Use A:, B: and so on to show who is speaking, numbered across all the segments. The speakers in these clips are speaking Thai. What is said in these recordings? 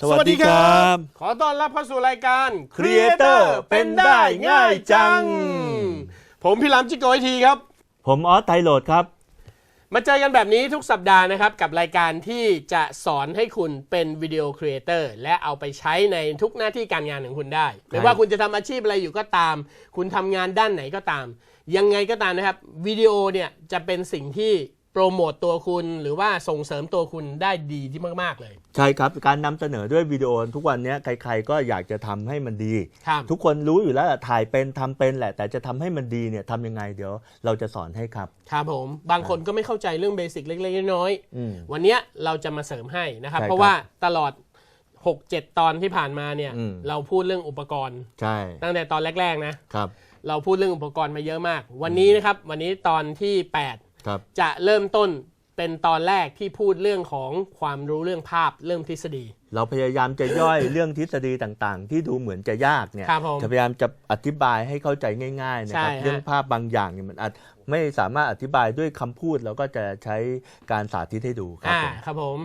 A: สวัสดีครับ
B: ขอต้อนรับเข้าสู่รายการ
A: Creator เป็นได้ง่ายจัง
B: ผมพี่หลามจิโกไอทีครับ
A: ผมออสไทโรดครับ
B: มาเจอกันแบบนี้ทุกสัปดาห์นะครับ กับรายการที่จะสอนให้คุณเป็นวิดีโอครีเอเตอร์และเอาไปใช้ในทุกหน้าที่การงานของคุณได้ ไม่ว่าคุณจะทำอาชีพอะไรอยู่ก็ตาม คุณทำงานด้านไหนก็ตาม ยังไงก็ตามนะครับวิดีโอเนี่ยจะเป็นสิ่งที่โป รโมตตัวคุณหรือว่าส่งเสริมตัวคุณได้ดีที่มาก ๆ เลย
A: ใช่ครับการนำเสนอด้วยวิดีโอทุกวันนี้ใครๆก็อยากจะทำให้มันดี
B: ครับ
A: ทุกคนรู้อยู่แล้วแหละถ่ายเป็นทำเป็นแหละ แต่จะทำให้มันดีเนี่ยทำยังไงเดี๋ยวเราจะสอนให้ครับ
B: ครับผมบางคนก็ไม่เข้าใจเรื่องเบสิกเล็กๆน้อย
A: อืม
B: ๆวันเนี้ยเราจะมาเสริมให้นะครับ
A: ใช่ครับ
B: เพราะว่าตลอด 6-7 ตอนที่ผ่านมาเนี่ย
A: อืม
B: เราพูดเรื่องอุปกรณ์
A: ใช่
B: ตั้งแต่ตอนแรก ๆ นะ
A: ครับ
B: เราพูดเรื่องอุปกรณ์มาเยอะมาก วันนี้นะครับวันนี้ตอนที่
A: ครับ
B: 8 จะเริ่มต้นเป็นตอนแรกที่พูดเรื่องของความรู้เรื่องภาพเรื่องทฤษฎี
A: เราพยายามจะย่อยเรื่องทฤษฎีต่างๆ ที่ดูเหมือนจะยากเนี่ย
B: ครับผม
A: จะพยายามจะอธิบายให้เข้าใจง่ายๆนะครับ
B: ใช่ฮะ
A: เรื่องภาพบางอย่างเนี่ยมันอาจไม่สามารถอธิบายด้วยคำพูดเราก็จะใช้การสาธิตให้ดูครับ
B: อ่า
A: ผม
B: ครับผม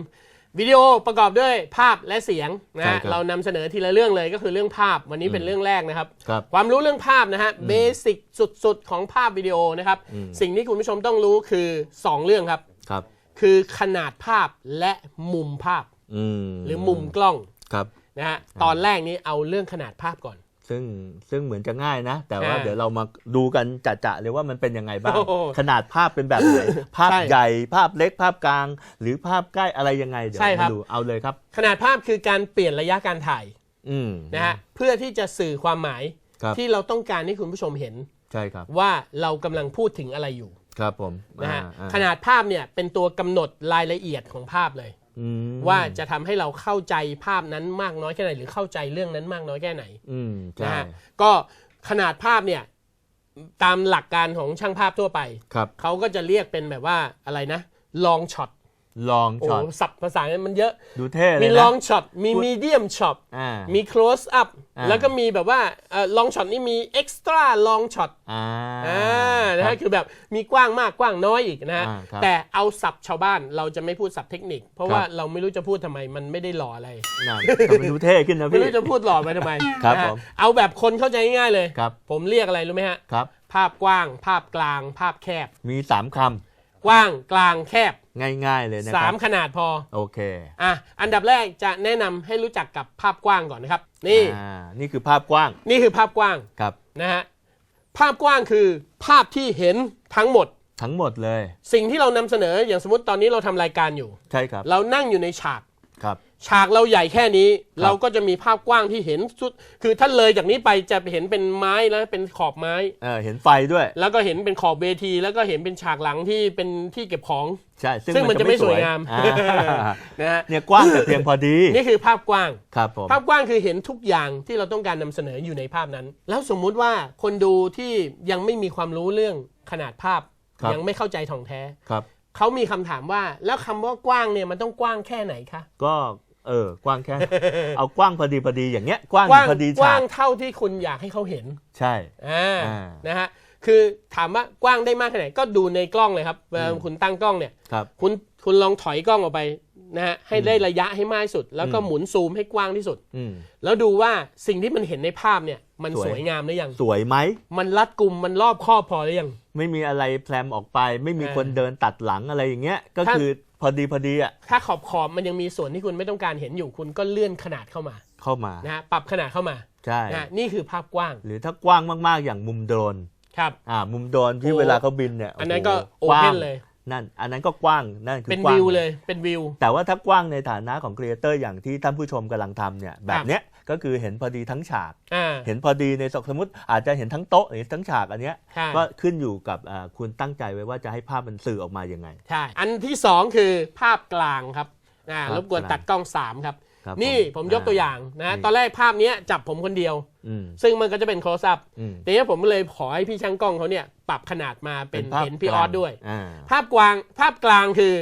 B: วิดีโอประกอบด้วยภาพและเสียงนะ
A: ใช่
B: ฮะ
A: ครับ
B: เรานำเสนอทีละเรื่องเลยก็คือเรื่องภาพวันนี้เป็นเรื่องแรกนะครับ
A: ครับ
B: ความรู้เรื่องภาพนะฮะเบสิกสุดๆ ของภาพวิดีโอนะครับ
A: อืม
B: สิ่งที่คุณผู้ชมต้องรู้คือ 2 เรื่องครับ
A: ครับ
B: คือขนาดภาพและมุมภาพ
A: อืม
B: หรือมุมกล้อง
A: ครับ
B: นะฮะตอนแรกนี้เอาเรื่องขนาดภาพก่อน
A: ซึ่งซึ่งเหมือนจะง่ายนะ แต่ว่า
B: อ่า
A: เดี๋ยวเรามาดูกันจะๆเลยว่ามันเป็นยังไงบ้าง
B: โอ้โห
A: ขนาดภาพเป็นแบบไหน ภาพ
B: ใช่
A: ใหญ่ภาพเล็กภาพกลาง หรือภาพใกล้อะไรยังไง เดี๋ยว
B: ใช่ครั
A: มา
B: บ
A: ดูเอาเลยครับ
B: ขนาดภาพคือการเปลี่ยนระยะการถ่าย
A: อืม
B: นะฮะเพื่อที่จะสื่อความหมาย
A: ครับ
B: ที่เราต้องการให้คุณผู้ชมเห็น
A: ใช่ครับ
B: ว่าเรากำลังพูดถึงอะไรอยู่
A: ครับผม
B: นะฮะ
A: อ่อ่
B: ขนาดภาพเนี่ยเป็นตัวกำหนดรายละเอียดของภาพเลย
A: อืม
B: ว่าจะทำให้เราเข้าใจภาพนั้นมากน้อยแค่ไหน หรือเข้าใจเรื่องนั้นมากน้อยแค่ไหน
A: อืม
B: นะ
A: ใช่
B: ฮะก็ขนาดภาพเนี่ย ตามหลักการของช่างภาพทั่วไป
A: ครับ
B: เขาก็จะเรียกเป็นแบบว่าอะไรนะลองช็อต
A: ลอง
B: โอ้
A: ช็อต
B: สับภาษามันเยอะ
A: ดูเท่เลย
B: มี
A: นะ
B: ลองช็อตมี
A: พูด
B: มีเดียมช็อต
A: อ่า
B: มี close up
A: อ่า
B: แล้วก็มีแบบว่าลองช็อตนี่มี extra long shot
A: อ่า
B: อ่านะ
A: ครั
B: ฮะ
A: บ
B: คือแบบมีกว้างมากกว้างน้อยอีกนะฮะ
A: อ่าครับ
B: แต่เอาศัพท์ชาวบ้านเราจะไม่พูดศัพท์เทคนิค เพราะ
A: ครับ
B: ว่าเราไม่รู้จะพูดทำไมมันไม่ได้หล่ออะไร
A: น่าทำให้ดูเท่ขึ้นนะ
B: ไม่
A: พี่
B: รู้จะพูดหล่อไปทำไม
A: ครับ
B: นะฮะ
A: ผม
B: เอาแบบคนเข้าใจง่ายๆเลย
A: ครับ
B: ผมเรียกอะไรรู้ไหมฮะ
A: ครับ
B: ภาพกว้าง ภาพกลาง ภาพแคบ
A: มีสามค
B: กว้างกลางแคบำ
A: ง่าย ๆ เลยนะค
B: สา
A: รั
B: ม
A: บ
B: ขนาดพอ
A: โอเค
B: อะอันดับแรกจะแนะนำให้รู้จักกับภาพกว้างก่อนนะครับ นี่
A: อ่านี่คือภาพกว้าง
B: นี่คือภาพกว้าง
A: ครับ
B: นะฮะภาพกว้างคือภาพที่เห็นทั้งหมด
A: ทั้งหมดเลย
B: สิ่งที่เรานำเสนออย่างสมมติตอนนี้เราทำรายการอยู่
A: ใช่ครับ
B: เรานั่งอยู่ในฉาก
A: ครับ
B: ฉากเราใหญ่แค่นี้
A: ครับ
B: เราก็จะมีภาพกว้างที่เห็นสุด คือถ้าเลยจากนี้ไปจะเห็นเป็นไม้แล้วเป็นขอบไม้
A: เออเห็นไฟด้วย
B: แล้วก็เห็นเป็นขอบเวที แล้วก็เห็นเป็นฉากหลังที่เป็นที่เก็บของ
A: ใช่
B: ซึ่งมันจะไม่สวยงาม
A: อ่า
B: นะฮะ
A: เนี่ยกว้างแต่เพียงพอดี
B: นี่คือภาพกว้าง
A: ครับผม
B: ภาพกว้างคือเห็นทุกอย่างที่เราต้องการนำเสนออยู่ในภาพนั้น แล้วสมมุติว่าคนดูที่ยังไม่มีความรู้เรื่องขนาดภาพ
A: ครับ
B: ยังไม่เข้าใจถ่องแท้
A: ครับ
B: เขามีคำถามว่าแล้วคำว่ากว้างเนี่ยมันต้องกว้างแค่ไหนคะ
A: ก็ เออกว้างแค่ เอากว้างพอดีพอดีอย่างเงี้ยกว้าง
B: กว้าง
A: พอดี
B: กว้า
A: ฉาก
B: งเท่าที่คุณอยากให้เขาเห็น
A: ใช่
B: อ่า
A: อ่า
B: นะฮะคือถามว่ากว้างได้มากแค่ไหนก็ดูในกล้องเลยครับเวลาคุณตั้งกล้องเนี่ย
A: ครับ
B: คุณคุณลองถอยกล้องออกไป นะฮะให้ได้ระยะให้มากที่สุด แล้วก็หมุนซูมให้กว้างที่สุด
A: อืม
B: แล้วดูว่าสิ่งที่มันเห็นในภาพเนี่ย มัน
A: สวย
B: สวยงามหรือยัง
A: สวยไหม
B: มันรัดกุมมันรอบครอบพอหรือยัง
A: ไม่มีอะไรแพรมออกไป ไม่มี
B: เออ
A: คนเดินตัดหลังอะไรอย่างเงี้ย ก็
B: ถ้า
A: คือพอดีพอดีอะ
B: ถ้าขอบขอบมันยังมีส่วนที่คุณไม่ต้องการเห็นอยู่คุณก็เลื่อนขนาดเข้ามา
A: เข้ามา
B: นะฮะปรับขนาดเข้ามา
A: ใช่
B: นะฮะนี่คือภาพกว้าง
A: หรือถ้ากว้างมากๆอย่างมุมโดรน
B: ครับ
A: อ่า มุมโดรนที่
B: โอ้
A: เวลาเขาบินเนี่ย
B: อันนั้นก็
A: โโหกว้าง
B: open เลย
A: นั่นอันนั้นก็กว้างนั่นคือ
B: เป็น
A: กว้าง
B: วิวเลยเป็นวิว
A: แต่ว่าถ้ากว้างในฐานะของครีเอเตอร์อย่างที่ท่านผู้ชมกำลังทำเนี่ยแบบเนี้ยก็คือเห็นพอดีทั้งฉาก
B: อ่า
A: เห็นพอดีในสมมติอาจจะเห็นทั้งโต๊ะหรือทั้งฉากอันเนี้ย
B: ใช่
A: ก็ขึ้นอยู่กับอ่าคุณตั้งใจไว้ว่าจะให้ภาพมันสื่อออกมายังไง
B: ใช่อันที่สองคือภาพกลางครับอ่า
A: ภาพ
B: รบกวน
A: กลาง
B: ตัดกล้องสามครับ
A: ครับ
B: นี่
A: ผม
B: ผมยกตัวอย่างนะ
A: นี่
B: ตอนแรกภาพเนี้ยจับผมคนเดียว
A: อืม
B: ซึ่งมันก็จะเป็น close up
A: อืม
B: ทีนี้ผมเลยขอให้พี่ช่างกล้องเขาเนี่ยปรับขนาดมาเป็น
A: ภาพ
B: เห็นพี่
A: ก
B: อ
A: ลา
B: องสด้วย
A: อ่า
B: ภาพกลางภาพกลางคือ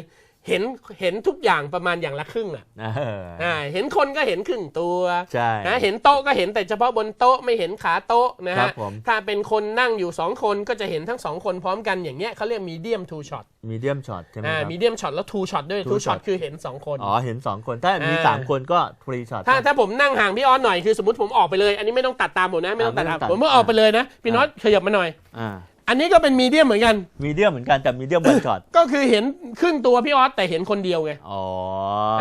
B: เห็นเห็นทุกอย่างประมาณอย่างละครึ่งอะ
A: เออ
B: อ่าเห็นคนก็เห็นครึ่งตัว
A: ใช่
B: นะเห็นโต๊ะก็เห็นแต่เฉพาะบนโต๊ะไม่เห็นขาโต๊ะนะ
A: ครั
B: ฮะ
A: บผม
B: ถ้าเป็นคนนั่งอยู่สองคนก็จะเห็นทั้งสองคนพร้อมกันอย่างเงี้ยเขาเรียกมีเดียมทูช็อต
A: มีเดียมช็อตใช่ไหม
B: อ่า
A: ครับ
B: มีเดียมช็อตแล้วทูช็อตด้วย
A: two
B: ทูช็อต
A: shot
B: คือเห็นสองคน
A: อ๋อ เห็นสองคน ถ้ามี
B: อ่า
A: สามคนก็ฟรีช็อต
B: ถ้าถ้าผมนั่งห่างพี่ออสหน่อยคือสมมติผมออกไปเลย อันนี้ไม่ต้องตัดตามผมนะไม่ต้องตัด
A: อ่าไม่ต้องตัด
B: ผมก็ออกไปเลยนะพี่น็อตขยับมาหน่อย
A: อ่า
B: อันนี้ก็เป็นมีเดียมเหมือนกัน
A: มีเดียมเหมือนกันแต่มีเดียมวันช็อต
B: ก็คือเห็นครึ่งตัวพี่ออสแต่เห็นคนเดียวไง
A: อ๋อ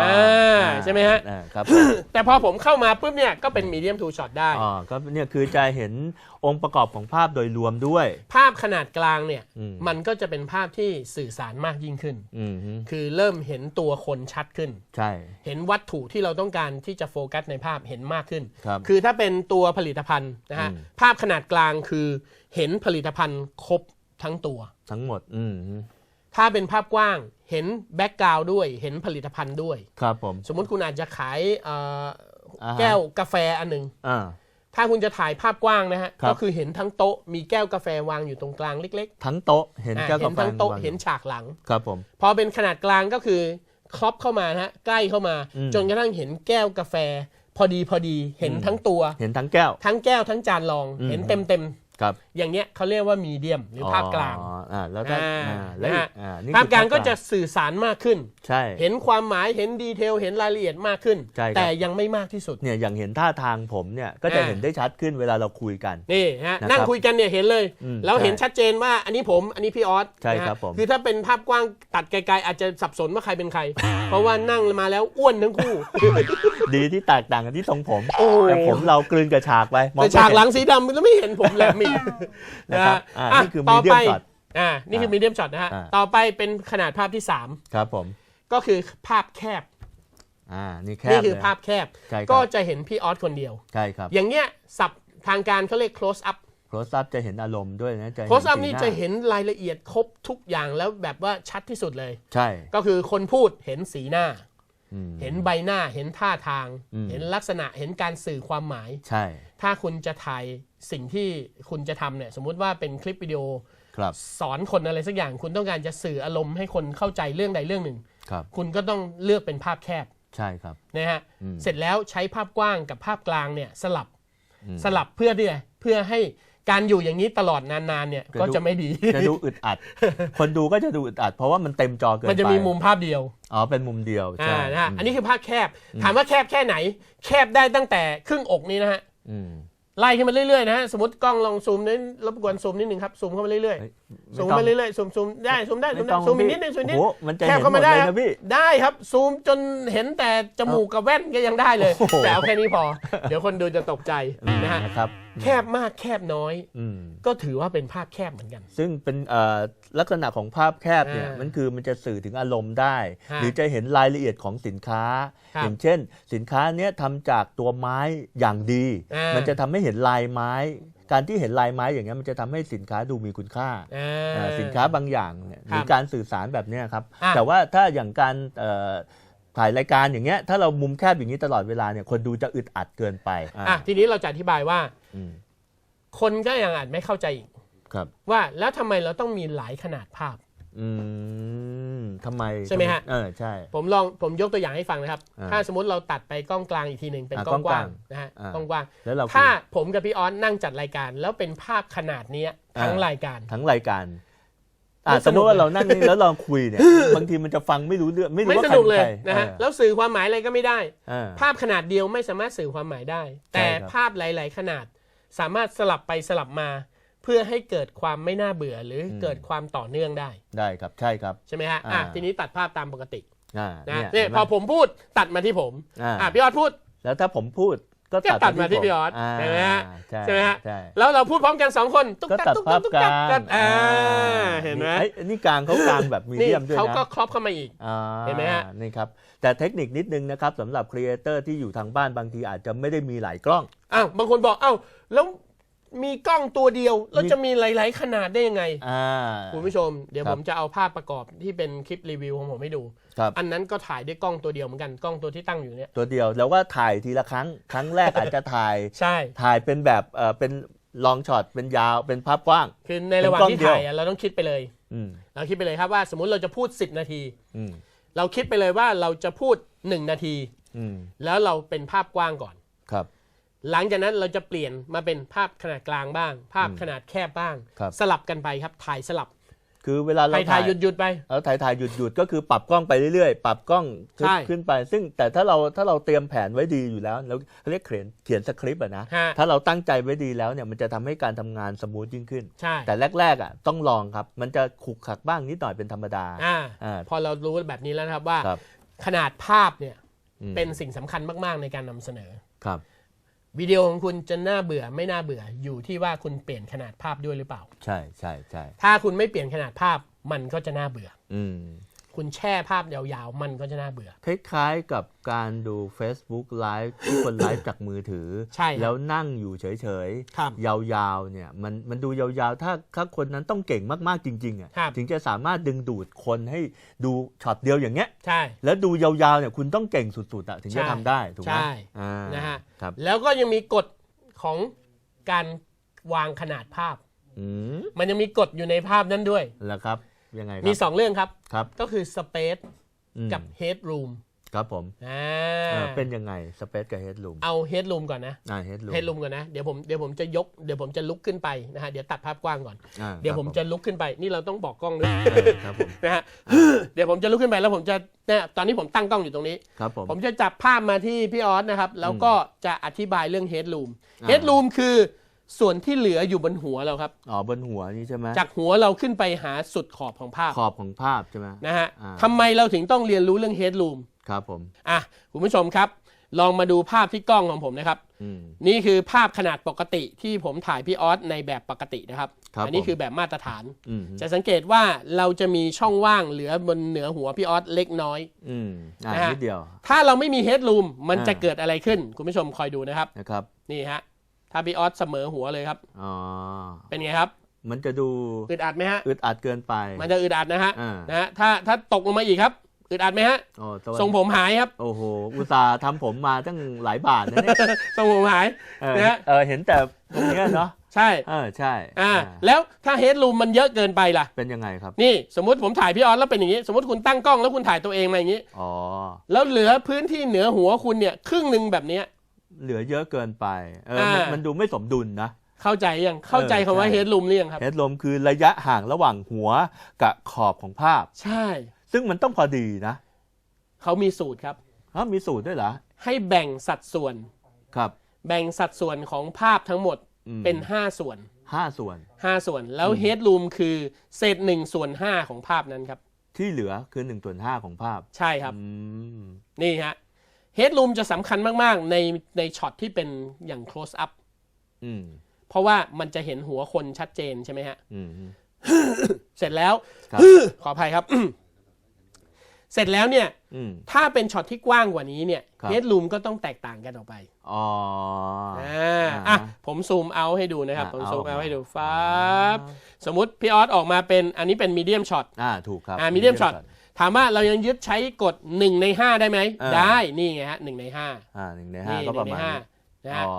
B: อ่าใช่ไหมฮะ
A: อ่าครับ
B: แต่พอผมเข้ามาปุ๊บเนี่ยก็เป็นมีเดียมทูช็อตได้
A: อ๋อก็เนี่ยคือจะเห็น องค์ประกอบของภาพโดยรวมด้วย
B: ภาพขนาดกลางเนี่ย
A: อืม
B: มันก็จะเป็นภาพที่สื่อสารมากยิ่งขึ้น
A: อืมฮึ
B: คือเริ่มเห็นตัวคนชัดขึ้น
A: ใช่
B: เห็นวัตถุที่เราต้องการที่จะโฟกัสในภาพเห็นมากขึ้น
A: ครับ
B: คือถ้าเป็นตัวผลิตภัณฑ์นะฮะ
A: อืม
B: ภาพขนาดกลางคือเห็นผลิตภัณฑ์ครบทั้งตัว
A: ทั้งหมด อืมฮึ
B: ถ้าเป็นภาพกว้างเห็นแบ็กกราวด์ด้วย เห็นผลิตภัณฑ์ด้วย
A: ครับผม
B: สมมุติคุณอาจจะขายเอ่อ
A: อ่าฮะ
B: แก้วกาแฟอันหนึ่ง
A: อ่า
B: ถ้าคุณจะถ่ายภาพกว้างนะฮะ
A: ครับ
B: ก็คือเห็นทั้งโต๊ะมีแก้วกาแฟวางอยู่ตรงกลางเล็ก
A: ทั้งโต๊ะเห็น
B: ๆอ่า
A: แก้ว
B: เห็
A: กานแฟ
B: ทั้งโต๊ะ
A: วางอยู่
B: เห็นฉากหลัง
A: ครับผม
B: พอเป็นขนาดกลางก็คือครอปเข้ามานะฮะใกล้เข้ามา
A: อืม
B: จนกระทั่งเห็นแก้วกาแฟ พอดีพอดีเห็น
A: อืม
B: ทั้งตัว
A: เห็นทั้งแก้ว
B: ทั้งแก้วทั้งจานรอง
A: อืม
B: เห็นเต็มเต็ม
A: ครับ
B: ๆอย่างเงี้ยเขาเรียกว่ามีเดียมหรือภาพกลาง
A: อ๋ออ่าแล้วก็
B: อ่า
A: อ่าแล้ว
B: นะ
A: อี
B: ฮะ
A: กอ่านี่
B: ภาพ
A: คือก
B: ลางก็จะสื่อสารมากขึ้น
A: ใช่
B: เห็นความหมายเห็นดีเทลเห็นรายละเอียดมากขึ้น
A: ใช่ครับ
B: แต่ยังไม่มากที่สุด
A: เนี่ยอย่างเห็นท่าทางผมเนี่ยก็จะ
B: อ่า
A: เห็นได้ชัดขึ้นเวลาเราคุยกัน
B: นี่ฮะ
A: นะครับ
B: นั่งคุยกันเนี่ยเห็นเลย
A: อืม
B: แล้วเห็น
A: ใช่
B: ชัดเจนว่าอันนี้ผมอันนี้พี่ออส
A: ใช่
B: นะฮะ
A: ครับผม
B: คือถ้าเป็นภาพกว้างตัดไกลๆอาจจะสับสนว่าใครเป็นใคร เพราะว่านั่งมาแล้วอ้วนทั้งคู่
A: ดีที่แตกต่างกันที่ทรงผม
B: โอ้
A: แต่ผมเรากลืนกับฉากไปมอง
B: แต่
A: ไม่
B: ฉากหลัง
A: เน
B: สีดำแล้วไม่เห็นผมแหลมอีก
A: นะครับ
B: นะ
A: อ่า
B: ฮะ
A: นี่คือ
B: ต่
A: medium
B: ไป
A: shot
B: อ่านี่คือ
A: อ่า
B: มีเดียมช็อตนะฮะ
A: อ่า
B: ต่อไปเป็นขนาดภาพที่
A: ครับผม
B: 3 ก็คือภาพแคบ
A: อ่า นี่แค
B: นี่
A: บ
B: คือ
A: เลย
B: ภาพแคบ
A: ใช่ครับ
B: ก็จะเห็นพี่ออสคนเดียว
A: ใช่ครับ
B: อย่างเงี้ยสับทางการเขาเรียก close up
A: close up จะเห็นอารมณ์ด้วยนะ จะเห็น
B: close up
A: สี
B: นี่าจะเห็นรายละเอียดครบทุกอย่างแล้วแบบว่าชัดที่สุดเลย
A: ใช่
B: ก็คือคนพูดเห็นสีหน้า
A: อืม
B: เห็นใบหน้าเห็นท่าทาง
A: อืม
B: เห็นลักษณะเห็นการสื่อความหมาย
A: ใช่
B: ถ้าคุณจะถ่าย สิ่งที่คุณจะทำเนี่ยสมมุติว่าเป็นคลิปวิดีโอ
A: ครับ
B: สอนคนอะไรสักอย่างคุณต้องการจะสื่ออารมณ์ให้คนเข้าใจเรื่องใดเรื่องหนึ่ง
A: ครับ
B: คุณก็ต้องเลือกเป็นภาพแคบ
A: ใช่ครับ
B: นะฮะ
A: อืม
B: เสร็จแล้วใช้ภาพกว้างกับภาพกลางเนี่ยสลับ
A: อืม
B: สลับเพื่อที่เพื่อให้การอยู่อย่างนี้ตลอดนานๆเนี่ย
A: จะ
B: ก็
A: ดู
B: จะไม่ดี
A: จะดูอึดอัด คนดูก็จะดูอึดอัด เพราะว่ามันเต็มจอเกินไป
B: มันจะมีมุมภาพเดียว
A: อ๋อเป็นมุมเดียวใช่
B: อ่านะฮะ
A: ม
B: อันนี้คือภาพแคบ ถามว่าแคบแค่ไหน แคบได้ตั้งแต่ครึ่งอกนี้นะฮะ
A: อืม
B: ไล่ขึ้นมาเรื่อยๆนะฮะสมมติกล้องลองซูมนิดรบกวนซูมนิดนึงครับซูมเข้ามาเรื่อย
A: เฮ้ย
B: ๆซูมไปเรื่อยๆซูมซูมได้ซูมได้ซูมได้
A: ไม่ต้อง
B: ซูมอีก
A: พี่
B: นิดนึงซูมอีกนิด
A: โอ้โหมันจะ
B: แคบ
A: เห็น
B: เข้า
A: หม
B: มา
A: ด
B: ได้
A: เลย
B: ครับ
A: นะพี่
B: ได้ครับซูมจนเห็นแต่จมูกกับแว่นก็ยังได้เลย
A: โอ้โห
B: แต่เอาแค่นี้พอ เดี๋ยวคนดูจะตกใจนะฮะ
A: นะครับ
B: แคบมากแคบน้อย
A: อืม
B: ก็ถือว่าเป็นภาพแคบเหมือนกัน
A: ซึ่งเป็นเอ่อลักษณะของภาพแคบเนี่ย
B: อ่ามั
A: มันคือมันจะสื่อถึงอารมณ์ได้
B: ฮะ
A: หรือจะเห็นรายละเอียดของสินค้า
B: ครับ
A: อย่างเช่น สินค้าเนี้ยทำจากตัวไม้อย่างดี
B: อ่ามั
A: มันจะทำให้เห็นลายไม้ การที่เห็นลายไม้อย่างเงี้ยมันจะทำให้สินค้าดูมีคุณค่า
B: อ่า
A: เอ่อสินค้าบางอย่างเนี่ยหรือ
B: ครับ
A: การสื่อสารแบบเนี้ยครับ
B: อะ
A: แต่ว่าถ้าอย่างการเอ่อ ถ่ายรายการอย่างเงี้ยถ้าเรามุมแคบอย่างนี้ตลอดเวลาเนี่ยคนดูจะอึดอัดเกินไปอ่า
B: อะทีนี้เราจะอธิบายว่า
A: อืม
B: คนก็ยังอาจไม่เข้าใจอีก
A: ครับ
B: ว่าแล้วทำไมเราต้องมีหลายขนาดภาพ
A: อืมทำไม
B: ใช่ไหมฮะ
A: เออใช่
B: ผมลองผมยกตัวอย่างให้ฟังนะครับ
A: อ่า
B: ถ้าสมมติเราตัดไปกล้องกลางอีกทีหนึ่งเป็น
A: อ่าก
B: ล้องกว้าง
A: กล้องกลาง
B: นะฮะ
A: อ่า
B: กล้องกว้าง
A: แล้วเรา
B: ถ้า
A: คุย
B: ผมกับพี่ออนนั่งจัดรายการ แล้วเป็นภาพขนาดเนี้ยทั้ง
A: อ่าร
B: รายการ
A: ทั้งรายการ อะ
B: ไม่
A: ส
B: ส
A: ม
B: นุ
A: ม
B: ก
A: ติว่า
B: เลย
A: เรานั่งนี่แล้วเราคุยเนี่ยบางทีมันจะฟังไม่รู้เรื่องไม่รู้
B: ไม่
A: ว่า
B: ส
A: ใคร
B: นุก
A: เป็น
B: เลย
A: ใคร
B: นะฮะ
A: เออ
B: แล้วสื่อความหมายอะไรก็ไม่ได้
A: เออ
B: ภาพขนาดเดียวไม่สามารถสื่อความหมายได้
A: ใช่
B: แต่
A: ครับ
B: ภาพหลาย ๆ ขนาดสามารถสลับไปสลับมา เพื่อให้เกิดความไม่น่าเบื่อหรืออเกิดความต่อเนื่องได้
A: ได้ครับใช่ครับ
B: ใช่ไหมฮะ
A: อ่า
B: อะทีนี้ตัดภาพตามปกติ
A: อ่า
B: นะ
A: เนี่ย
B: เนี่ย
A: เห็นไห
B: พอผมพูดตัดมาที่ผม
A: อ่า
B: อะพี่ออดพูด
A: แล้วถ้าผมพูด ก็
B: ก็ตัดมาที่
A: ผ
B: พี่ออสใช่ไหมฮะ
A: ใช่
B: ใช่ไหมฮะ
A: ใช่
B: แล้วเราพูดพร้อมกันสองคนตุ๊ก
A: ก็
B: ตัก
A: ตัด
B: ตุ๊ก
A: ภา
B: ตัก
A: พ
B: ตุ๊ก
A: ก
B: ตั
A: ลากง
B: กันอ่า
A: อ่า
B: เห็นไหม
A: อ้ยนี่กลางเขากลางแบบมี
B: นี่
A: เดียมด้วย
B: เขาก็
A: นะ
B: ครอบเข้ามาอีก
A: อ่า
B: เห็นไหมฮะ
A: นี่ครับแต่เทคนิคนิดนึงนะครับสำหรับครีเอเตอร์ที่อยู่ทางบ้านบางทีอาจจะไม่ได้มีหลายกล้อง
B: อ้าวบางคนบอกอ้าวแล้ว มีกล้องตัวเดียว แล้ว
A: มี
B: จะมีหลาย ๆ ขนาดได้ยังไง
A: อ่า
B: คุณผู้ชม เดี๋ยว
A: ครับ
B: ผมจะเอาภาพประกอบที่เป็นคลิปรีวิวของผมให้ดู
A: ครับ
B: อันนั้นก็ถ่ายด้วยกล้องตัวเดียวเหมือนกันกล้องตัวที่ตั้งอยู่เนี่ย
A: ตัวเดียวแล้วว่าถ่ายทีละครั้ง ครั้งแรกอาจจะถ่าย
B: ใช่
A: ถ่ายเป็นแบบเออเป็นลองช็อตเป็นยาวเป็นภาพกว้าง
B: คือในระหว่าง
A: เป็นกล้อง
B: ที่
A: เดียว
B: ถ่ายอะเราต้องคิดไปเลย
A: อืม
B: เราคิดไปเลยครับว่าสมมุติเราจะพูด 10 นาที
A: อืม
B: เราคิดไปเลยว่าเราจะพูด 1 นาที
A: อืม
B: แล้วเราเป็นภาพกว้างก่อน
A: ครับ
B: หลังจากนั้นเราจะเปลี่ยนมาเป็นภาพขนาดกลางบ้าง ภาพ
A: อืม
B: ขนาดแคบบ้าง
A: ครับ
B: สลับกันไปครับถ่ายสลับ
A: คือเวลาเรา
B: ถ่ายถ่ายหยุดหยุดไป
A: เราถ่ายถ่ายหยุดหยุดก็คือปรับกล้องไปเรื่อยๆ ปรับกล้องขึ้น
B: ใช่
A: ขึ้นไป ซึ่งแต่ถ้าเราถ้าเราเตรียมแผนไว้ดีอยู่แล้วเราเรียกเขียนเขียนสคริปต์อะนะ
B: ฮะ
A: ถ้าเราตั้งใจไว้ดีแล้วเนี่ยมันจะทำให้การทำงานสมูทยิ่งขึ้น
B: ใช่
A: แต่แรกๆอะต้องลองครับ มันจะขุกขักบ้างนิดหน่อยเป็นธรรมดา
B: อ่า
A: อ่า
B: พอเรารู้แบบนี้แล้วนะครับว่า
A: ครับ
B: ขนาดภาพเนี่ย
A: อืม
B: เป็นสิ่งสำคัญมาก ๆ ในการนำเสนอ
A: ครับ
B: วิดีโอของคุณจะน่าเบื่อไม่น่าเบื่ออยู่ที่ว่าคุณเปลี่ยนขนาดภาพด้วยหรือเปล่า
A: ใช่ใช่ใช่
B: ถ้าคุณไม่เปลี่ยนขนาดภาพมันก็จะน่าเบื่อ
A: อืม
B: คุณแช่ภาพยาวๆ มันก็จะน่าเบื่อ
A: คล้ายๆกับการดู Facebook Live ที่คนไลฟ์จากมือถือ
B: ใช่ครับ
A: แล้วนั่งอยู่เฉย
B: ครับ
A: ๆ ยาวๆเนี่ยมันมันดูยาวๆ ถ้าถ้าคนนั้นต้องเก่งมากๆจริงๆอะ
B: ครับ
A: ถึงจะสามารถดึงดูดคนให้ดูช็อตเดียวอย่างเงี้ย
B: ใช่
A: แล้วดูยาวๆเนี่ยคุณต้องเก่งสุดๆอะถึงจะ
B: ใช่
A: ทำได้ถูกไหม
B: ใช่
A: อ่า
B: นะฮะ
A: ครับ
B: แล้วก็ยังมีกฎของการวางขนาดภาพ
A: อืม
B: มันยังมีกฎอยู่ในภาพนั้นด้วย
A: แล้วครับ ยังไงค
B: มี
A: รับ
B: 2 เรื่องครับ
A: ครับ
B: ก็คือ Space
A: อืม
B: กับ Headroom
A: ครับผม
B: อ่า
A: เออเป็นยังไงสเปซกับเฮดลูม
B: เอา Headroom ก่อนนะ
A: อ่าเฮดลูม
B: Headroom ก่อนนะ เดี๋ยวผมเดี๋ยวผมจะยกเดี๋ยวผมจะลุกขึ้นไปนะฮะเดี๋ยวตัดภาพกว้างก่อน
A: อ่า
B: เดี๋ยว
A: ครับ
B: ผมจะลุกขึ้นไป นี่เราต้องบอกกล้องด้วย
A: เออครับผม
B: นะฮะ เดี๋ยวผมจะลุกขึ้นไปแล้วผมจะเนี่ยตอนนี้ผมตั้งกล้องอยู่ตรงนี้
A: ครับผม
B: ผมจะจับภาพมาที่พี่ออสนะครับ แล้วก็จะอธิบายเรื่อง Headroom
A: อ่า
B: Headroom คือ ส่วนที่เหลืออยู่บนหัวเราครับ
A: อ๋อบนหัวนี่ใช่ไหม
B: จากหัวเราขึ้นไปหาสุดขอบของภาพ
A: ขอบของภาพใช่ไหม
B: นะฮะ
A: อ่า
B: ทำไมเราถึงต้องเรียนรู้เรื่อง Headroom
A: ครับผม
B: อะคุณผู้ชมครับ ลองมาดูภาพที่กล้องของผมนะครับ
A: อืม
B: นี่คือภาพขนาดปกติที่ผมถ่ายพี่ออสในแบบปกตินะครับ
A: ครับ
B: อันี้
A: ผม
B: คือแบบมาตรฐาน
A: อืม
B: จะสังเกตว่าเราจะมีช่องว่างเหลือบนเหนือหัวพี่ออสเล็กน้อย
A: อืมอ่า
B: นะฮะ
A: นิดเดียว
B: ถ้าเราไม่มี Headroom มัน
A: อ่า
B: จะเกิดอะไรขึ้น คุณผู้ชมคอยดูนะครับ
A: นะครับ
B: นี่ฮะ ถ้าพี่ออสเสมอหัวเลยครับ
A: อ๋อ
B: เป็นไงครับ
A: มันจะดู
B: อึดอัดไหมฮะ
A: อึดอัดเกินไป
B: มันจะอึดอัดนะฮะ
A: อ่า
B: นะฮะ ถ้าถ้าตกลงมาอีกครับ อึดอัดไหมฮะ
A: โอ้ตะวัน
B: ทรงผมหายครับ
A: โอ้โห อุตส่าห์ทำผมมาตั้งหลายบาทนะเนี่ย
B: ทรงผมหาย
A: เออ
B: นะฮะ
A: เออ เห็นแต่ตรงเนี้ยเนาะ
B: ใช่
A: เออ ใช่
B: อ่า
A: อ่า
B: แล้วถ้า Headroom มันเยอะเกินไปล่ะ
A: เป็นยังไงครับ
B: นี่สมมติผมถ่ายพี่ออสแล้วเป็นอย่างนี้ สมมติคุณตั้งกล้องแล้วคุณถ่ายตัวเองมาอย่างนี้
A: อ๋อ
B: แล้วเหลือพื้นที่เหนือหัวคุณเนี่ยครึ่งหนึ่งแบบเนี้ย
A: เหลือเยอะเกินไปเออมัน
B: อ่ามั
A: มันดูไม่สมดุลนะ
B: เข้าใจยังเข้าใจคำว่า
A: ใช่
B: Headroom หรือยังครับ
A: เฮดลมคือระยะห่างระหว่างหัวกับขอบของภาพ
B: ใช่
A: ซึ่งมันต้องพอดีนะ
B: เขามีสูตรครับ
A: ฮะมีสูตรด้วยเหรอ
B: ให้แบ่งสัดส่วน
A: ครับ
B: แบ่งสัดส่วนของภาพทั้งหมด
A: อืม
B: เป็น 5 ส่วน
A: ห้าส่วน
B: 5 ส่วน แล้ว Headroom คือเศษ1ส่วน5ของภาพนั้นครับ
A: ที่เหลือคือ1นส่วนห้าของภาพ
B: ใช่ครับ
A: อืม
B: นี่ฮะ Headroom จะสำคัญมาก ๆ ในในช็อตที่เป็นอย่าง close up
A: อืม
B: เพราะว่ามันจะเห็นหัวคนชัดเจนใช่ไหมฮะ
A: อืม
B: เสร็จแล้ว
A: ครับ
B: ขออภัยครับ เสร็จแล้วเนี่ย
A: อืม
B: ถ้าเป็นช็อตที่กว้างกว่านี้เนี่ย
A: ครับ
B: Headroom ก็ต้องแตกต่างกันออกไป
A: อ๋อ
B: อ่า
A: อ่า
B: อะผมซูมเอาให้ดูนะครับ
A: อะ
B: ผม
A: เอา
B: ซูมเอา
A: มา
B: ให้ดูฟ้าบสมมติพี่ออสออกมาเป็นอันนี้เป็นมีเดียมช็อต
A: อ่าถูกครับ
B: อ่ามีเดียมช็อต ถามว่าเรายังยึดใช้กฎ1ใน 5 ได้ไหม
A: อ่า
B: ได้นี่ไงฮะหนึ่งในห้า
A: อ่าหนึ่งในห้า
B: นี่
A: ก็
B: ห
A: ป
B: นึ่
A: ระ
B: งใน
A: มาณ
B: ห้า
A: นี้
B: นะฮะ
A: อ๋อ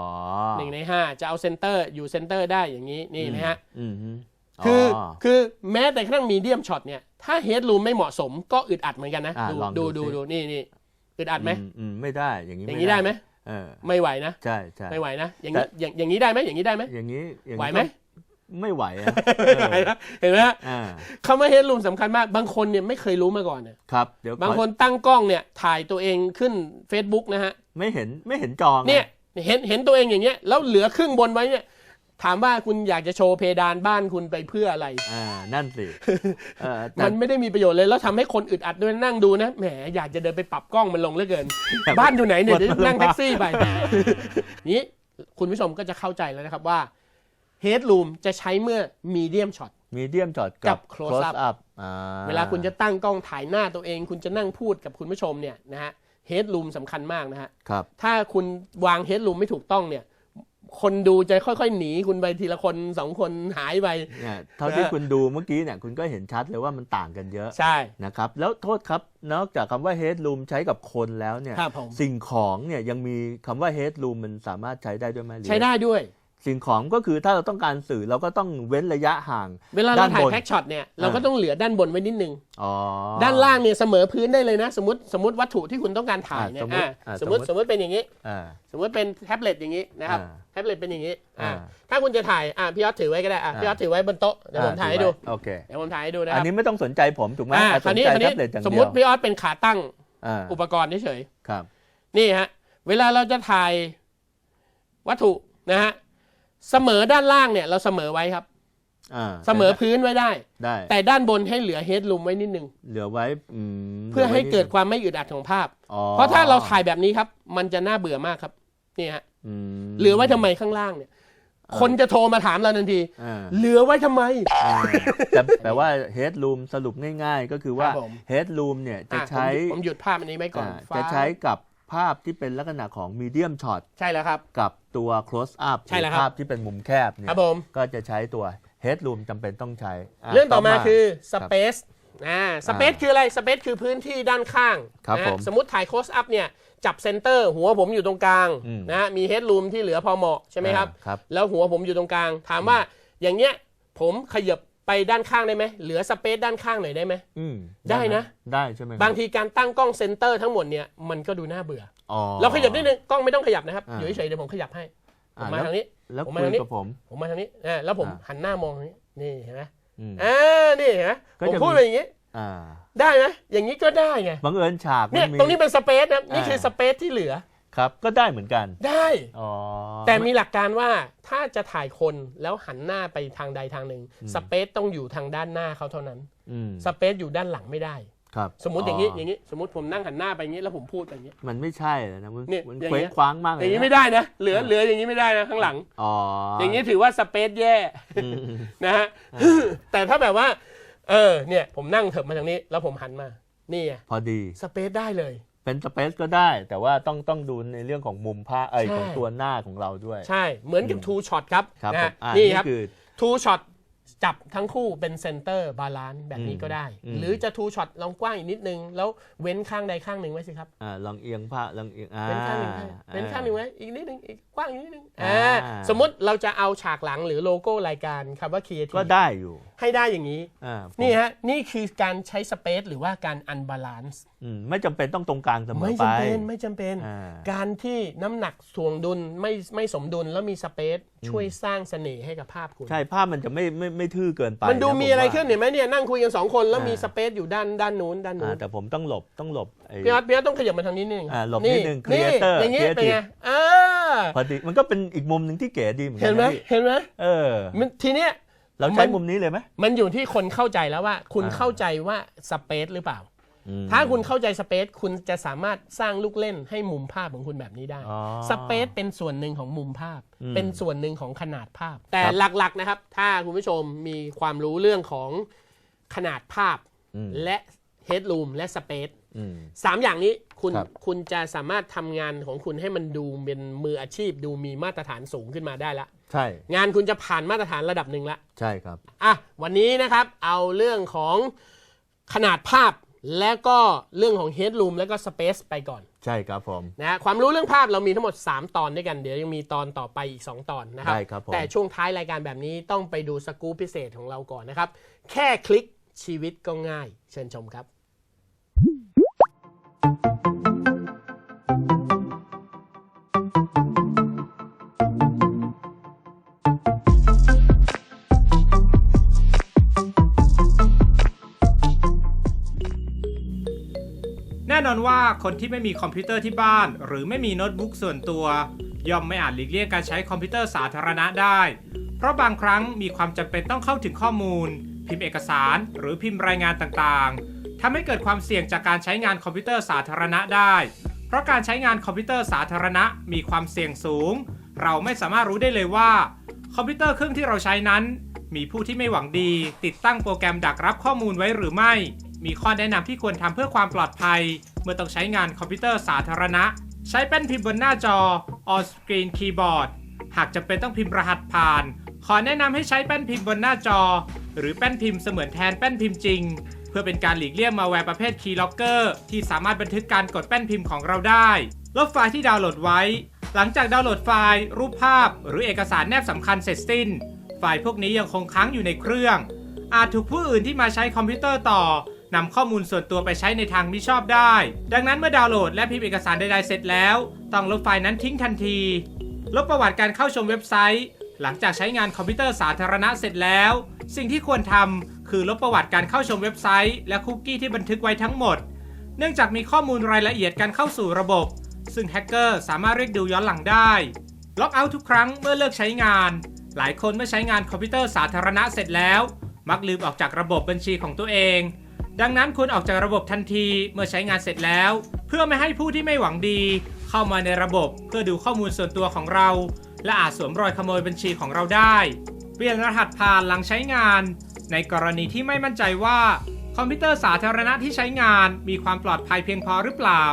B: หนึ่งในห้าจะเอาเซนเตอร์อยู่เซนเตอร์ได้อย่างนี้นี่ไหมฮะ
A: อืมฮึ
B: คืออคือแม้แต่กระทั่งมีเดียมช็อตเนี่ยถ้าเฮดรูมไม่เหมาะสมก็อึดอัดเหมือนกันนะ
A: อ่า
B: ดู
A: ลอง
B: ดู
A: ดู
B: ดู
A: สิ
B: ดูนี่นี่อึดอัดไหม
A: อือืมไม่ได้อย่างนี้
B: อย่างนี้ได้ไหม
A: เออ
B: ไม่ไหวนะ
A: ใช่ใช่
B: ไม่ไหวนะอย่าง
A: แต่
B: นี้อย่างอย่างนี้ได้ไหมอย่างนี้ได้ไหม
A: อย่างนี้อย่างนี้
B: ไหวไหม
A: ก็ ไม่ไหวอะ
B: ไม่ไหวนะเห็นไหมฮะ
A: อ่า
B: คำว่าเฮดรูมสำคัญมาก บางคนเนี่ยไม่เคยรู้มาก่อนเนี่ย
A: ครับ เดี๋ยว
B: บาง
A: ขอ
B: คนตั้งกล้องเนี่ยถ่ายตัวเองขึ้น Facebook นะฮะ
A: ไม่เห็นไม่เห็นจอไง
B: เนี่ยเห็นเห็นตัวเองอย่างเงี้ยแล้วเหลือครึ่งบนไว้เนี่ย ถามว่าคุณอยากจะโชว์เพดานบ้านคุณไปเพื่ออะไร
A: อ่านั่นสิเออแต่
B: มันไม่ได้มีประโยชน์เลย แล้วทำให้คนอึดอัดด้วยนั่งดูนะแหมอยากจะเดินไปปรับกล้องมันลงเหลือเกิน บ้านอยู่ไหนเนี่ยเดี๋ยวนั่งแท็กซี่ไป นี้คุณผู้ชมก็จะเข้าใจแล้วนะครับว่า Headroom จะใช้เมื่อ Medium Shot
A: มีเดียมจอด
B: กั
A: กับบ
B: close
A: close
B: up
A: up อ่
B: เวลาคุณจะตั้งกล้องถ่ายหน้าตัวเอง คุณจะนั่งพูดกับคุณผู้ชมเนี่ยนะฮะ Headroom สำคัญมากนะฮะ
A: ครับ
B: ถ้าคุณวาง Headroom ไม่ถูกต้องเนี่ยคนดูจะค่อยๆ หนีคุณไปทีละคนสองคนหายไป
A: เนี่ยเท่าที่คุณดูเมื่อกี้เนี่ยคุณก็เห็นชัดเลยว่ามันต่างกันเยอะ
B: ใช่
A: นะครับแล้วโทษครับนอกจากคำว่า headroom ใช้กับคนแล้วเนี่ย
B: ครับผม
A: สิ่งของเนี่ยยังมีคำว่า headroom มันสามารถใช้ได้ด้วยไหมหรือ
B: ใช้ได้ด้วย
A: สิ่งของก็คือถ้าเราต้องการสื่อเราก็ต้องเว้นระยะห่าง
B: เวลาเรา
A: ด้าน
B: ถ่าย
A: บน
B: แพ็กช็อตเนี่ยเราก็ต้องเหลือด้านบนไว้นิดนึง
A: อ๋อ
B: ด้านล่างเนี่ยเสมอพื้นได้เลยนะ สมมติสมมติวัตถุที่คุณต้องการถ่ายเนี่ย
A: อะ
B: อะ
A: ส
B: ส
A: ม
B: ม
A: มุ
B: ม
A: ติ
B: ติ
A: อะ
B: สมมติเป็นอย่างนี้
A: อ่า
B: สมมติเป็นแท็บเล็ตอย่างนี้นะครับ
A: อ่า
B: แท็บเล็ตเป็นอย่างนี้อะ
A: อ่า
B: ถ้าคุณจะถ่ายอะพี่ยอดถือไว้ก็ได้อะ
A: อ่า
B: พี่ยอดถือไว้บนโต๊ะเดี๋ยวผมถ่ายให้ดู
A: โอเค
B: เดี๋ยวผมถ่ายให้ดูนะค
A: อัน
B: รับ
A: นี้ไม่ต้องสนใจผมถูกไหม
B: อ่า
A: แต่
B: ค
A: ส
B: รานวนี้
A: ใจ
B: คราวนี้
A: แท็บเล็ตอย่าง
B: สม
A: เดี
B: ม
A: ยว
B: ติพี่ยอดเป็นขาตั้ง
A: อ่า
B: อุปกรณ์เฉย
A: ครับ
B: ๆนี่ฮะเวลาเราจะถ่ายวัตถุนะฮะ เสมอด้านล่างเนี่ยเราเสมอไว้ครับ
A: อ่า
B: เสมอพื้นไว้ได้
A: ได้
B: แต่ด้านบนให้เหลือเฮดรูมไว้นิดนึง
A: เหลือไว้อืม
B: เพื่อให้เกิด
A: หลื
B: ความไม่อึดอัดของภาพ
A: อ๋อ
B: เพราะถ้าเราถ่ายแบบนี้ครับ มันจะน่าเบื่อมากครับนี่ฮะ
A: อืม
B: เหลือไว้ทำไมข้างล่างเนี่ย คนจะโทรมาถามเราทันที
A: อ่า
B: เหลือไว้ทำไม
A: อ่าแต่แต่ว่า headroom สรุปง่ายๆ ก็คือว่า
B: ครับผม
A: headroom เนี่ยจะ
B: อะ
A: ใช้
B: ผมผมหยุดภาพอันนี้ไว้ก่อน
A: อ่า
B: ฟ้า
A: จะใช้กับ ภาพที่เป็นลักษณะของ medium shot
B: ใช่แล้วครับ
A: กับตัว close up
B: ใช่แล้ว
A: ห
B: ครับ
A: ภาพที่เป็นมุมแคบเนี่
B: ครั
A: ย
B: บผม
A: ก็จะใช้ตัว headroom จำเป็นต้องใช้ะ
B: เรื่องต่อมาคือ
A: ครับ
B: space อ่า space คืออะไร space คือพื้นที่ด้านข้าง
A: ครับ
B: นะ
A: ผม
B: สมมติถ่าย close up เนี่ย จับเซนเตอร์หัวผมอยู่ตรงกลาง
A: อืม
B: นะมี headroom ที่เหลือพอเหมาะใช่ไหมครับ
A: อ่าครับ
B: แล้วหัวผมอยู่ตรงกลาง ถามว่าอย่างเงี้ยผมขยับไป ด้านข้างได้ไหมเหลือสเปซด้านข้างหน่อยได้ไหม
A: อืม
B: ได้นะ
A: ได้ใช่ไหมครั
B: บางทีการตั้งกล้องเซนเตอร์ทั้งหมดเนี่ยมันก็ดูน่าเบื่อ
A: อ๋อ
B: เราขยับนิดนึงกล้องไม่ต้องขยับนะครับ
A: อ่า
B: อยู่เฉยๆเดี๋ยวผมขยับให้ผม
A: อ่
B: มา
A: แล้ว
B: ทางนี้
A: แล้ว
B: ผม
A: คุ
B: มายทางนี้
A: กับผม
B: ผมมาทางนี้อ่าแล้วผม
A: อ่า
B: หันหน้ามองทางนี้นี่เห็นไหม
A: อืม
B: อ่านี่เห็นไหม
A: ก็
B: ผม
A: จะ
B: พูด
A: มี
B: ไปอย่างนี้
A: อ่า
B: ได้ไหมอย่างนี้ก็ได้ไง
A: บังเอิญฉาก
B: เนี่ย
A: มัมี
B: ตรงนี้เป็นสเปซนะครับนี่
A: อ่า
B: คือสเปซที่เหลือ
A: ครับ ก็ได้เหมือนกัน
B: ได้
A: อ๋อ
B: แต่มีหลักการว่าถ้าจะถ่ายคนแล้วหันหน้าไปทางใดทางหนึ่งสเปซต้องอยู่ทางด้านหน้าเขาเท่านั้น
A: อืม
B: สเปซอยู่ด้านหลังไม่ได้
A: ครับ
B: สมมติอย่างนี้อย่างนี้สมมติผมนั่งหันหน้าไปอย่างนี้แล้วผมพูดไปอย่างนี้
A: มันไม่ใช่เลยนะมัน
B: เนี่ย
A: มัน
B: อย่าง
A: เคว้
B: เงี้
A: ง
B: ย
A: คว้างมากเล
B: อยย่างนี้
A: นะ
B: ไม่ได้นะเหลือเหลืออย่างนี้ไม่ได้นะข้างหลัง
A: อ๋อ
B: อ
A: อย่าง
B: นี้ถือว่าสเปซแย่
A: อืมอืม
B: นะฮะแต่ถ้าแบบว่า เออเนี่ยผมนั่งเถิบมาทางนี้ แล้วผมหันมา นี่ไง
A: พอดี
B: สเปซได้เลย
A: เป็นสเปซก็ได้ แต่ว่าต้องต้องดูในเรื่องของมุมภาพไอย
B: ใช่
A: ของตัวหน้าของเราด้วย
B: ใช่เหมือนกับ
A: อืม
B: ทูช็อตครับ
A: ครับ
B: นะ
A: ผ
B: ฮะ
A: มอ่า
B: นี่
A: นี่
B: ครับ
A: คือ
B: ทูช็อตจับทั้งคู่เป็นเซนเตอร์บาลานซ์แบบนี้ก็ได้
A: อืม
B: หรือจะทูช็อตลองกว้างอีกนิดนึง แล้วเว้นข้างใดข้างหนึ่งไว้สิครับ
A: อ่าลองเอียงผ้าลองเอียงอ่า
B: เว้นข้างหนึ่งให้เว้นข้างหนึ่ง
A: อ่
B: ไว้อีกนิดนึงอีกกว้างอีกนิดนึง
A: อ่า
B: อ่าสมมติเราจะเอาฉากหลังหรือโลโก้รายการคำว่า Creative
A: ก็ได้อยู่
B: ให้ได้อย่างนี้
A: อ่าผม
B: นี่ฮะนี่คือการใช้สเปซหรือว่าการอันบาลานซ์
A: อืมไม่จำเป็นต้องตรงกลางเสมอ
B: ไม่
A: ไป
B: จำเป็นไม่จำเป็น
A: อ่า
B: การที่น้ำหนักถ่วงดุลไม่ไม่สมดุลแล้วมีสเปซช่วยสร้างเสน่ห์ให้กับภาพคุณ
A: ใช่ภาพมันจะไม่ไม่ไม่ทื่อเกินไป
B: มันดู
A: นะ
B: มี
A: ผ
B: อะไร
A: ว่า
B: ขึ้นเห็นไหมเนี่ยนั่งคุยกันสองคนแล้ว
A: อ่ามี
B: มีสเปซอยู่ด้านด้านนู้นด้านนู้
A: อ่านแต่ผมต้องหลบต้องหลบไอ้
B: พี่อาร์ตพี่อาร์ตต้องขยับมาทางนี้นิดนึง
A: อ่าหลบนิดนึง
B: นี่
A: creator
B: อย่างนี้เป็นไง
A: creative
B: อ่า
A: พอดีมันก็เป็นอีกมุมหนึ่งที่เก๋ดีเหมือนกั
B: เห็นไหม
A: นะพี่
B: เห็นไหม
A: เออ
B: มันทีเนี้ย
A: เราใช้
B: มัน
A: มุมนี้เลยไหม
B: มันอยู่ที่คนเข้าใจแล้วว่า คุณ
A: อ่า
B: เข้าใจว่าสเปซหรือเปล่า
A: อืม
B: ถ้าคุณเข้าใจสเปซคุณจะสามารถสร้างลูกเล่นให้มุมภาพของคุณแบบนี้ได้
A: อ๋อ
B: สเปซเป็นส่วนหนึ่งของมุมภาพ
A: อืม
B: เป็นส่วนหนึ่งของขนาดภาพ แต่
A: ครับ
B: หลักๆนะครับ ถ้าคุณผู้ชมมีความรู้เรื่องของขนาดภาพ
A: อืม
B: และเฮด o ูมและสเปซ
A: อืม
B: สามอย่างนี้คุณ
A: ครับ
B: คุณจะสามารถทำงานของคุณให้มันดูเป็นมืออาชีพ ดูมีมาตรฐานสูงขึ้นมาได้ละ
A: ใช่
B: งานคุณจะผ่านมาตรฐานระดับหนึ่งละ
A: ใช่ครับ
B: อะวันนี้นะครับเอาเรื่องของขนาดภาพและก็เรื่องของ Headroom และก็ Space ไปก่อน
A: ใช่ครับผม
B: นะฮะความรู้เรื่องภาพเรามีทั้งหมด 3 ตอนด้วยกัน เดี๋ยวยังมีตอนต่อไปอีก 2 ตอนนะครับ
A: ได้ครับผม
B: แต่ช่วงท้ายรายการแบบนี้ต้องไปดูสกู๊ปพิเศษของเราก่อนนะครับ แค่คลิกชีวิตก็ง่าย เชิญชมครับ
C: อนว่าคนที่ไม่มีคอมพิวเตอร์ที่บ้าน หรือไม่มีโน้ตบุ๊กส่วนตัว ย่อมไม่อาจหลีกเลี่ยงการใช้คอมพิวเตอร์สาธารณะได้เพเพราะบางครั้งมีความจำเป็นต้องเข้าถึงข้อมูล พิมพ์เอกสาร หรือพิมพ์รายงานต่างๆทำให้เกิดความเสี่ยงจากการใช้งานคอมพิวเตอร์สาธารณะได้ เพราะการใช้งานคอมพิวเตอร์สาธารณะมีความเสี่ยงสูง เราไม่สามารถรู้ได้เลยว่า คอมพิวเตอร์เครื่องที่เราใช้นั้น มีผู้ที่ไม่หวังดี ติดตั้งโปรแกรมดักรับข้อมูลไว้หรือไม่มีข้อแนะนำที่ควรทำเพื่อความปลอดภัย เมื่อต้องใช้งานคอมพิวเตอร์สาธารณะ ใช้แป้นพิมพ์บนหน้าจอ on screen keyboard หากจำเป็นต้องพิมพ์รหัสผ่าน ขอแนะนำให้ใช้แป้นพิมพ์บนหน้าจอ หรือแป้นพิมพ์เสมือนแทนแป้นพิมพ์จริง เพื่อเป็นการหลีกเลี่ยงมาแวร์ประเภท Keylogger ที่สามารถบันทึกการกดแป้นพิมพ์ของเราได้ ลบไฟล์ที่ดาวน์โหลดไว้ หลังจากดาวน์โหลดไฟล์ รูปภาพ หรือเอกสารแนบสำคัญเสร็จสิ้น ไฟล์พวกนี้ยังคงค้างอยู่ในเครื่อง อาจถูกผู้อื่นที่มาใช้คอมพิวเตอร์ต่อ นำข้อมูลส่วนตัวไปใช้ในทางมิชอบได้ ดังนั้นเมื่อดาวน์โหลดและพิมพ์เอกสารใดๆเสร็จแล้ว ต้องลบไฟล์นั้นทิ้งทันที ลบประวัติการเข้าชมเว็บไซต์ หลังจากใช้งานคอมพิวเตอร์สาธารณะเสร็จแล้ว สิ่งที่ควรทำคือลบประวัติการเข้าชมเว็บไซต์ และคุกกี้ที่บันทึกไว้ทั้งหมด เนื่องจากมีข้อมูลรายละเอียดการเข้าสู่ระบบ ซึ่งแฮกเกอร์สามารถเรียกดูย้อนหลังได้ล็อกเอาท์ทุกครั้งเมื่อเลิกใช้งาน หลายคนเมื่อใช้งานคอมพิวเตอร์สาธารณะเสร็จแล้ว มักลืมออกจากระบบบัญชีของตัวเอง ดังนั้นควรออกจากระบบทันทีเมื่อใช้งานเสร็จแล้ว เพื่อไม่ให้ผู้ที่ไม่หวังดี เข้ามาในระบบเพื่อดูข้อมูลส่วนตัวของเรา และอาจสวมรอยขโมยบัญชีของเราได้ เปลี่ยนรหัสผ่านหลังใช้งาน ในกรณีที่ไม่มั่นใจว่า คอมพิวเตอร์สาธารณะที่ใช้งานมีความปลอดภัยเพียงพอหรือเปล่า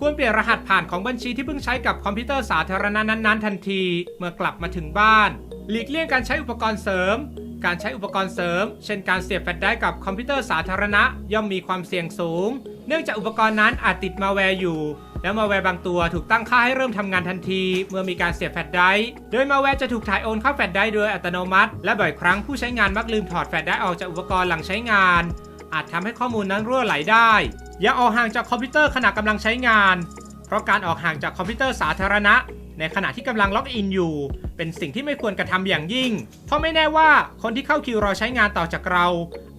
C: ควรเปลี่ยนรหัสผ่านของบัญชีที่เพิ่งใช้กับคอมพิวเตอร์สาธารณะนั้นๆ ทันที เมื่อกลับมาถึงบ้าน หลีกเลี่ยงการใช้อุปกรณ์เสริม การใช้อุปกรณ์เสริม เช่นการเสียบแฟลชไดรฟ์กับคอมพิวเตอร์สาธารณะ ย่อมมีความเสี่ยงสูง เนื่องจากอุปกรณ์นั้นอาจติดมาแวร์อยู่ และมาแวร์บางตัวถูกตั้งค่าให้เริ่มทำงานทันที เมื่อมีการเสียบแฟลชไดรฟ์โดยมาแวร์จะถูกถ่ายโอนเข้าแฟลชไดรฟ์โดยอัตโนมัติ และบ่อยครั้งผู้ใช้งานมักลืมถอดแฟลชไดรฟ์ออกจากอุปกรณ์หลังใช้งาน อาจทำให้ข้อมูลนั้นรั่วไหลได้ อย่าออกห่างจากคอมพิวเตอร์ขณะกำลังใช้งาน เพราะการออกห่างจากคอมพิวเตอร์สาธารณะ ในขณะที่กำลังล็อกอินอยู่ เป็นสิ่งที่ไม่ควรกระทำอย่างยิ่ง เพราะไม่แน่ว่าคนที่เข้าคิวรอใช้งานต่อจากเรา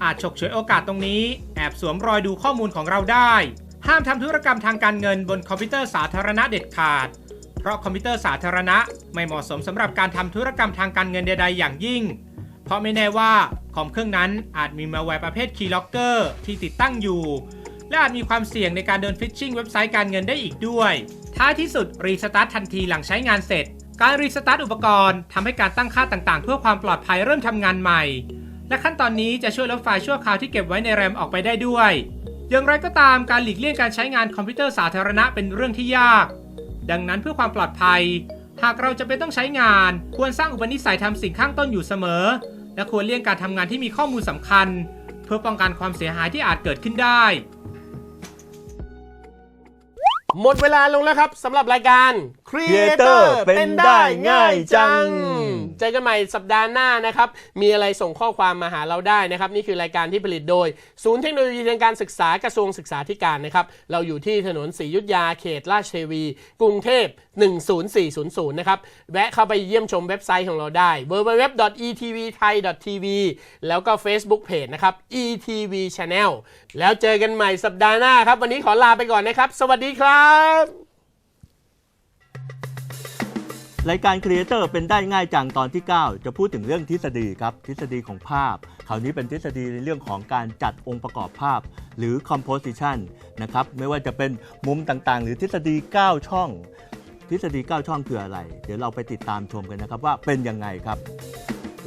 C: อาจฉกฉวยโอกาสตรงนี้ แอบสวมรอยดูข้อมูลของเราได้ ห้ามทำธุรกรรมทางการเงินบนคอมพิวเตอร์สาธารณะเด็ดขาด เพราะคอมพิวเตอร์สาธารณะไม่เหมาะสมสำหรับการทำธุรกรรมทางการเงินใด ๆ อย่างยิ่ง เพราะไม่แน่ว่าคอมเครื่องนั้นอาจมีมาแวร์ประเภท Keylogger ที่ติดตั้งอยู่ และอาจมีความเสี่ยงในการเดินฟิชชิงเว็บไซต์การเงินได้อีกด้วย ท้ายที่สุดรีสตาร์ททันทีหลังใช้งานเสร็จ การรีสตาร์ทอุปกรณ์ทำให้การตั้งค่าต่างๆ เพื่อความปลอดภัยเริ่มทำงานใหม่ และขั้นตอนนี้จะช่วยลบไฟล์ชั่วคราวที่เก็บไว้ในแรมออกไปได้ด้วย อย่างไรก็ตามการหลีกเลี่ยงการใช้งานคอมพิวเตอร์สาธารณะเป็นเรื่องที่ยาก ดังนั้นเพื่อความปลอดภัย หากเราจะเป็นต้องใช้งาน ควรสร้างอุปนิสัยทำสิ่งข้างต้นอยู่เสมอ และควรเลี่ยงการทำงานที่มีข้อมูลสำคัญ เพื่อป้องกันความเสียหายที่อาจเกิดขึ้นได้
B: หมดเวลาลงแล้วครับสำหรับรายการ Creator
A: Creator
B: เป็นได้ง่ายจัง
A: เป็นได้ง่ายจัง
B: เจอกันใหม่สัปดาห์หน้านะครับ มีอะไรส่งข้อความมาหาเราได้นะครับ นี่คือรายการที่ผลิตโดย ศูนย์เทคโนโลยีทางการศึกษากระทรวงศึกษาธิการนะครับ เราอยู่ที่ถนนศรียุทธยาเขตราชเทวี กรุงเทพ 10400 นะครับ แวะเข้าไปเยี่ยมชมเว็บไซต์ของเราได้ www.etvthai.tv แล้วก็ Facebook Page นะครับ ETV Channel แล้วเจอกันใหม่สัปดาห์หน้าครับ วันนี้ขอลาไปก่อนนะครับ สวัสดีครับ
A: รายการครีเอเตอร์เป็นได้ง่ายจังตอนที่ 9 จะพูดถึงเรื่องทฤษฎีครับ ทฤษฎีของภาพ คราวนี้เป็นทฤษฎีในเรื่องของการจัดองค์ประกอบภาพ หรือ composition นะครับ ไม่ว่าจะเป็นมุมต่างๆ หรือทฤษฎี 9 ช่อง ทฤษฎี 9 ช่องคืออะไร เดี๋ยวเราไปติดตามชมกันนะครับว่าเป็นยังไงครับ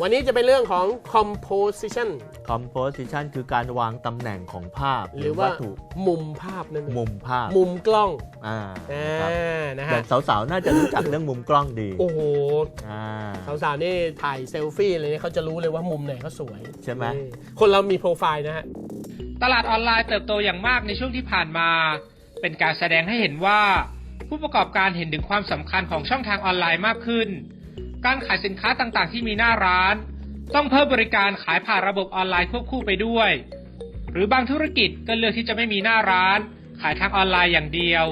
B: วันนี้จะเป็นเรื่องของ composition
A: composition คือการวางตำแหน่งของภาพ
B: หรือว่า
A: วัตถุ
B: มุมภาพนั่นเอง
A: มุมภาพ
B: มุมกล้อง
A: อ่า
B: อ่า
A: นะครับ
B: นะ
A: อ
B: ฮะ
A: ย่างสาวๆ น่าจะรู้จักเรื่องมุมกล้องดี
B: โอ้โห
A: อ่า
B: สาวๆ นี่ถ่ายเซลฟี่อะไรเนี่ยเขาจะรู้เลยว่ามุมไหนเขาสวย
A: ใช่ไหม
B: นี่คนเรามีโปรไฟล์นะฮะ
C: ตลาดออนไลน์เติบโตอย่างมากในช่วงที่ผ่านมา เป็นการแสดงให้เห็นว่า ผู้ประกอบการเห็นถึงความสำคัญของช่องทางออนไลน์มากขึ้น การขายสินค้าต่างๆ ที่มีหน้าร้าน ต้องเพิ่มบริการขายผ่านระบบออนไลน์ควบคู่ไปด้วย หรือบางธุรกิจก็เลือกที่จะไม่มีหน้าร้าน ขายทางออนไลน์อย่างเดียว